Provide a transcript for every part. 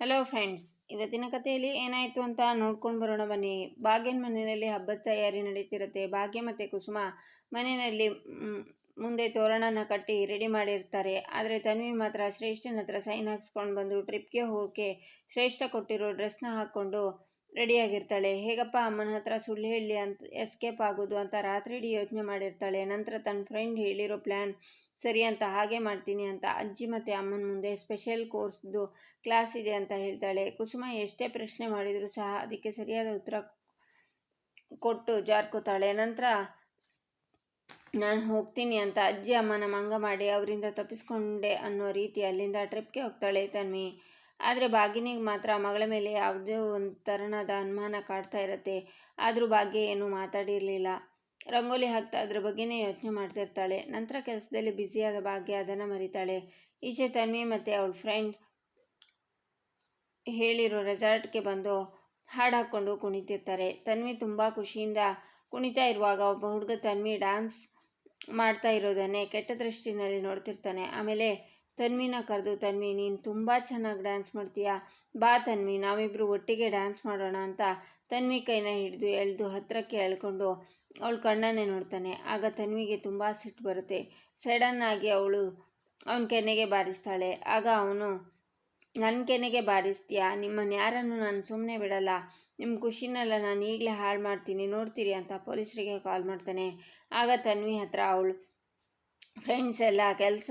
Hello friends ಇವತ್ತಿನ ಕಥೆಯಲ್ಲಿ ಏನಾಯಿತು ಅಂತ ನೋಡ್ಕೊಂಡು ಬರೋಣ ಬನ್ನಿ. ಭಾಗ್ಯನ ಮನೆಯಲ್ಲಿ ಹಬ್ಬದ ತಯಾರಿ ನಡೀತಿರುತ್ತೆ. ಭಾಗ್ಯ ಮತ್ತು ಕುಸುಮ ಮನೆಯಲ್ಲಿ ಮುಂದೆ ತೋರಣನ ಕಟ್ಟಿ ರೆಡಿ ಮಾಡಿರ್ತಾರೆ. ಆದರೆ ತನ್ವಿ ಮಾತ್ರ ಶ್ರೇಷ್ಠನ ಹತ್ರ ಸೈನ್ ಹಾಕ್ಸ್ಕೊಂಡು ಬಂದು ಟ್ರಿಪ್ಗೆ ಹೋಗೋಕ್ಕೆ ಶ್ರೇಷ್ಠ ಕೊಟ್ಟಿರೋ ಡ್ರೆಸ್ನ ಹಾಕ್ಕೊಂಡು ರೆಡಿಯಾಗಿರ್ತಾಳೆ. ಹೇಗಪ್ಪ ಅಮ್ಮನ ಹತ್ರ ಸುಳ್ಳು ಹೇಳಿ ಅಂತ ಎಸ್ಕೇಪ್ ಆಗೋದು ಅಂತ ರಾತ್ರಿ ಇಡೀ ಯೋಚನೆ ಮಾಡಿರ್ತಾಳೆ. ನಂತರ ತನ್ನ ಫ್ರೆಂಡ್ ಹೇಳಿರೋ ಪ್ಲ್ಯಾನ್ ಸರಿ ಅಂತ ಹಾಗೆ ಮಾಡ್ತೀನಿ ಅಂತ ಅಜ್ಜಿ ಮತ್ತು ಅಮ್ಮನ ಮುಂದೆ ಸ್ಪೆಷಲ್ ಕೋರ್ಸ್ದು ಕ್ಲಾಸ್ ಇದೆ ಅಂತ ಹೇಳ್ತಾಳೆ. ಕುಸುಮ ಎಷ್ಟೇ ಪ್ರಶ್ನೆ ಮಾಡಿದರೂ ಸಹ ಅದಕ್ಕೆ ಸರಿಯಾದ ಉತ್ತರ ಕೊಟ್ಟು ಜಾರ್ಕೋತಾಳೆ. ನಂತರ ನಾನು ಹೋಗ್ತೀನಿ ಅಂತ ಅಜ್ಜಿ ಅಮ್ಮನ ಮಂಗ ಮಾಡಿ ಅವರಿಂದ ತಪ್ಪಿಸ್ಕೊಂಡೆ ಅನ್ನೋ ರೀತಿ ಅಲ್ಲಿಂದ ಟ್ರಿಪ್ಗೆ ಹೋಗ್ತಾಳೆ ತನ್ವಿ. ಆದರೆ ಭಾಗ್ಯನಿಗೆ ಮಾತ್ರ ಮಗಳ ಮೇಲೆ ಯಾವುದೇ ಒಂದು ತರಣದ ಅನುಮಾನ ಕಾಡ್ತಾ ಇರತ್ತೆ. ಆದರೂ ಭಾಗ್ಯ ಏನೂ ಮಾತಾಡಿರಲಿಲ್ಲ. ರಂಗೋಲಿ ಹಾಕ್ತಾ ಅದ್ರ ಬಗ್ಗೆನೇ ಯೋಚನೆ ಮಾಡ್ತಿರ್ತಾಳೆ ನಂತರ ಕೆಲಸದಲ್ಲಿ ಬ್ಯುಸಿಯಾದ ಭಾಗ್ಯ ಅದನ್ನು ಮರಿತಾಳೆ. ಈಚೆ ತನ್ವಿ ಮತ್ತು ಅವಳ ಫ್ರೆಂಡ್ ಹೇಳಿರೋ ರೆಸಾರ್ಟ್ಗೆ ಬಂದು ಹಾಡು ಹಾಕ್ಕೊಂಡು ಕುಣಿತಿರ್ತಾರೆ. ತನ್ವಿ ತುಂಬ ಖುಷಿಯಿಂದ ಕುಣಿತಾ ಇರುವಾಗ ಒಬ್ಬ ಹುಡುಗ ತನ್ವಿ ಡ್ಯಾನ್ಸ್ ಮಾಡ್ತಾ ಇರೋದನ್ನೇ ಕೆಟ್ಟ ದೃಷ್ಟಿನಲ್ಲಿ ನೋಡ್ತಿರ್ತಾನೆ. ಆಮೇಲೆ ತನ್ವಿನ ಕರೆದು, ತನ್ವಿ, ನೀನು ತುಂಬ ಚೆನ್ನಾಗಿ ಡ್ಯಾನ್ಸ್ ಮಾಡ್ತೀಯಾ? ಬಾ ತನ್ವಿ ನಾವಿಬ್ಬರು ಒಟ್ಟಿಗೆ ಡ್ಯಾನ್ಸ್ ಮಾಡೋಣ ಅಂತ ತನ್ವಿ ಕೈನ ಹಿಡಿದು ಎಳೆದು ಹತ್ತಿರಕ್ಕೆ ಎಳ್ಕೊಂಡು ಅವಳು ಕಣ್ಣನ್ನೇ ನೋಡ್ತಾನೆ. ಆಗ ತನ್ವಿಗೆ ತುಂಬ ಸಿಟ್ಟು ಬರುತ್ತೆ. ಸಡನ್ ಆಗಿ ಅವಳು ಅವನ ಕೆನೆಗೆ ಬಾರಿಸ್ತಾಳೆ. ಆಗ ಅವನು ನನ್ನ ಕೆನೆಗೆ ಬಾರಿಸ್ತೀಯಾ? ನಿಮ್ಮನ್ನು ಯಾರನ್ನು ನಾನು ಸುಮ್ಮನೆ ಬಿಡಲ್ಲ. ನಿಮ್ಮ ಖುಷಿನೆಲ್ಲ ನಾನು ಈಗಲೇ ಹಾಳು ಮಾಡ್ತೀನಿ. ನೋಡ್ತೀರಿ ಅಂತ ಪೊಲೀಸರಿಗೆ ಕಾಲ್ ಮಾಡ್ತಾನೆ. ಆಗ ತನ್ವಿ ಹತ್ರ ಅವಳು ಫ್ರೆಂಡ್ಸ್ ಎಲ್ಲ ಕೆಲಸ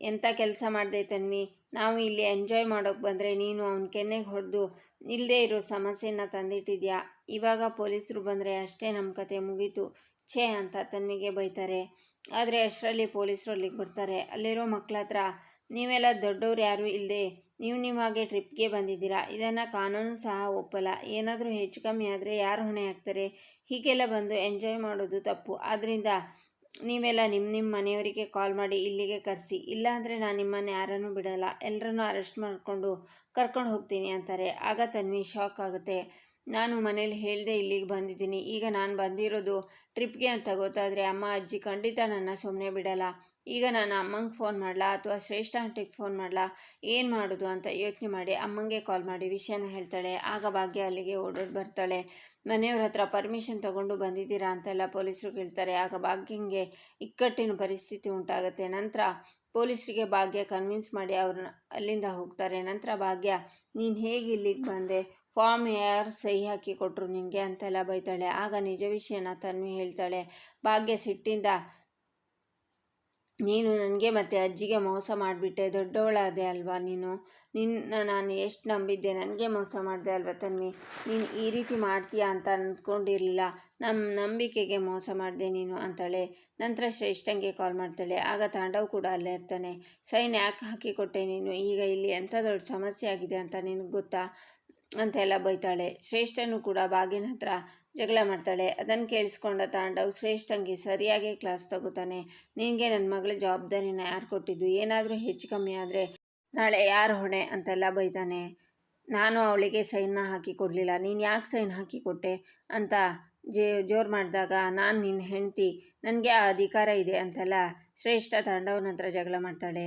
ಎಂಥ ಕೆಲಸ ಮಾಡಿದೆ ತನ್ವಿ? ನಾವು ಇಲ್ಲಿ ಎಂಜಾಯ್ ಮಾಡೋಕ್ಕೆ ಬಂದರೆ ನೀನು ಅವನ ಕೆನ್ನೆಗೆ ಹೊಡೆದು ಇಲ್ಲದೇ ಇರೋ ಸಮಸ್ಯೆನ ತಂದಿಟ್ಟಿದ್ಯಾ? ಇವಾಗ ಪೊಲೀಸರು ಬಂದರೆ ಅಷ್ಟೇ ನಮ್ಮ ಕತೆ ಮುಗೀತು. ಛೇ ಅಂತ ತನ್ವಿಗೆ ಬೈತಾರೆ. ಆದರೆ ಅಷ್ಟರಲ್ಲಿ ಪೊಲೀಸರು ಅಲ್ಲಿಗೆ ಬರ್ತಾರೆ. ಅಲ್ಲಿರೋ ಮಕ್ಕಳ ಹತ್ರ ನೀವೆಲ್ಲ ದೊಡ್ಡವ್ರು ಯಾರೂ ಇಲ್ಲದೆ ನೀವು ನಿಮ್ಮ ಹಾಗೆ ಟ್ರಿಪ್ಗೆ ಬಂದಿದ್ದೀರಾ? ಇದನ್ನು ಕಾನೂನು ಸಹ ಒಪ್ಪಲ್ಲ. ಏನಾದರೂ ಹೆಚ್ಚು ಕಮ್ಮಿ ಆದರೆ ಯಾರು ಹೊಣೆ ಹಾಕ್ತಾರೆ? ಹೀಗೆಲ್ಲ ಬಂದು ಎಂಜಾಯ್ ಮಾಡೋದು ತಪ್ಪು. ಆದ್ದರಿಂದ ನೀವೆಲ್ಲ ನಿಮ್ಮ ನಿಮ್ಮ ಮನೆಯವರಿಗೆ ಕಾಲ್ ಮಾಡಿ ಇಲ್ಲಿಗೆ ಕರೆಸಿ. ಇಲ್ಲಾಂದರೆ ನಾನು ನಿಮ್ಮನ್ನು ಯಾರನ್ನೂ ಬಿಡಲ್ಲ. ಎಲ್ಲರನ್ನೂ ಅರೆಸ್ಟ್ ಮಾಡಿಕೊಂಡು ಕರ್ಕೊಂಡು ಹೋಗ್ತೀನಿ ಅಂತಾರೆ. ಆಗ ತನ್ವಿ ಶಾಕ್ ಆಗುತ್ತೆ. ನಾನು ಮನೇಲಿ ಹೇಳಿದೆ ಇಲ್ಲಿಗೆ ಬಂದಿದ್ದೀನಿ. ಈಗ ನಾನು ಬಂದಿರೋದು ಟ್ರಿಪ್ಗೆ ಅಂತ ಗೊತ್ತಾದರೆ ಅಮ್ಮ, ಅಜ್ಜಿ ಖಂಡಿತ ನನ್ನ ಸುಮ್ಮನೆ ಬಿಡಲ್ಲ. ಈಗ ನಾನು ಅಮ್ಮಂಗೆ ಫೋನ್ ಮಾಡಲಾ ಅಥವಾ ಶ್ರೇಷ್ಠ ಆಂಟಿಗೆ ಫೋನ್ ಮಾಡಲಾ? ಏನು ಮಾಡೋದು ಅಂತ ಯೋಚನೆ ಮಾಡಿ ಅಮ್ಮಂಗೆ ಕಾಲ್ ಮಾಡಿ ವಿಷಯನ ಹೇಳ್ತಾಳೆ. ಆಗ ಭಾಗ್ಯ ಅಲ್ಲಿಗೆ ಓಡೋಡಿ ಬರ್ತಾಳೆ. ಮನೆಯವ್ರ ಹತ್ರ ಪರ್ಮಿಷನ್ ತಗೊಂಡು ಬಂದಿದ್ದೀರಾ ಅಂತೆಲ್ಲ ಪೊಲೀಸರು ಕೇಳ್ತಾರೆ. ಆಗ ಭಾಗ್ಯಂಗೆ ಇಕ್ಕಟ್ಟಿನ ಪರಿಸ್ಥಿತಿ ಉಂಟಾಗುತ್ತೆ. ನಂತರ ಪೊಲೀಸರಿಗೆ ಭಾಗ್ಯ ಕನ್ವಿನ್ಸ್ ಮಾಡಿ ಅವ್ರನ್ನ ಅಲ್ಲಿಂದ ಹೋಗ್ತಾರೆ. ನಂತರ ಭಾಗ್ಯ, ನೀನು ಹೇಗೆ ಇಲ್ಲಿಗೆ ಬಂದೆ? ಫಾರ್ಮ್ ಯಾರು ಸಹಿ ಹಾಕಿ ಕೊಟ್ಟರು ನಿನಗೆ ಅಂತೆಲ್ಲ ಬೈತಾಳೆ. ಆಗ ನಿಜ ವಿಷಯನ ತನ್ವಿ ಹೇಳ್ತಾಳೆ, ಭಾಗ್ಯ ಸಿಟ್ಟಿಂದ ನೀನು ನನಗೆ ಮತ್ತು ಅಜ್ಜಿಗೆ ಮೋಸ ಮಾಡಿಬಿಟ್ಟೆ. ದೊಡ್ಡವಳಾದೆ ಅಲ್ವಾ ನೀನು? ನಿನ್ನ ನಾನು ಎಷ್ಟು ನಂಬಿದ್ದೆ, ನನಗೆ ಮೋಸ ಮಾಡಿದೆ ಅಲ್ವಾ ತನ್ವಿ? ನೀನು ಈ ರೀತಿ ಮಾಡ್ತೀಯಾ ಅಂತ ಅಂದ್ಕೊಂಡಿರಲಿಲ್ಲ ನಮ್ಮ ನಂಬಿಕೆಗೆ ಮೋಸ ಮಾಡಿದೆ ನೀನು, ಅಂತಾಳೆ. ನಂತರ ಶ್ರೇಷ್ಠಂಗೆ ಕಾಲ್ ಮಾಡ್ತಾಳೆ. ಆಗ ತಾಂಡವ್ ಕೂಡ ಅಲ್ಲೇ ಇರ್ತಾನೆ. ಸೈನ್ ಯಾಕೆ ಹಾಕಿಕೊಟ್ಟೆ ನೀನು? ಈಗ ಇಲ್ಲಿ ಎಂಥ ದೊಡ್ಡ ಸಮಸ್ಯೆ ಆಗಿದೆ ಅಂತ ನಿನಗೆ ಗೊತ್ತಾ? ಅಂತೆಲ್ಲ ಬೈತಾಳೆ. ಶ್ರೇಷ್ಠನು ಕೂಡ ಬಾಗಿನ ಹತ್ರ ಜಗಳ ಮಾಡ್ತಾಳೆ. ಅದನ್ನು ಕೇಳಿಸ್ಕೊಂಡ ತಾಂಡವ್ ಶ್ರೇಷ್ಠಂಗೆ ಸರಿಯಾಗಿ ಕ್ಲಾಸ್ ತಗೋತಾನೆ. ನಿನಗೆ ನನ್ನ ಮಗಳ ಜವಾಬ್ದಾರಿನ ಯಾರು ಕೊಟ್ಟಿದ್ದು? ಏನಾದರೂ ಹೆಚ್ಚು ಕಮ್ಮಿ ಆದರೆ ನಾಳೆ ಯಾರು ಹೊಣೆ? ಅಂತೆಲ್ಲ ಬೈತಾನೆ. ನಾನು ಅವಳಿಗೆ ಸೈನ್ನ ಹಾಕಿ ಕೊಡಲಿಲ್ಲ. ನೀನು ಯಾಕೆ ಸೈನ್ ಹಾಕಿ ಕೊಟ್ಟೆ? ಅಂತ ಜೇ, ಜೋರು ಮಾಡಿದಾಗ ನಾನು ನಿನ್ನ ಹೆಂಡ್ತಿ, ನನಗೆ ಆ ಅಧಿಕಾರ ಇದೆ ಅಂತೆಲ್ಲ ಶ್ರೇಷ್ಠ ತಾಂಡವನ ಹತ್ರ ಜಗಳ ಮಾಡ್ತಾಳೆ.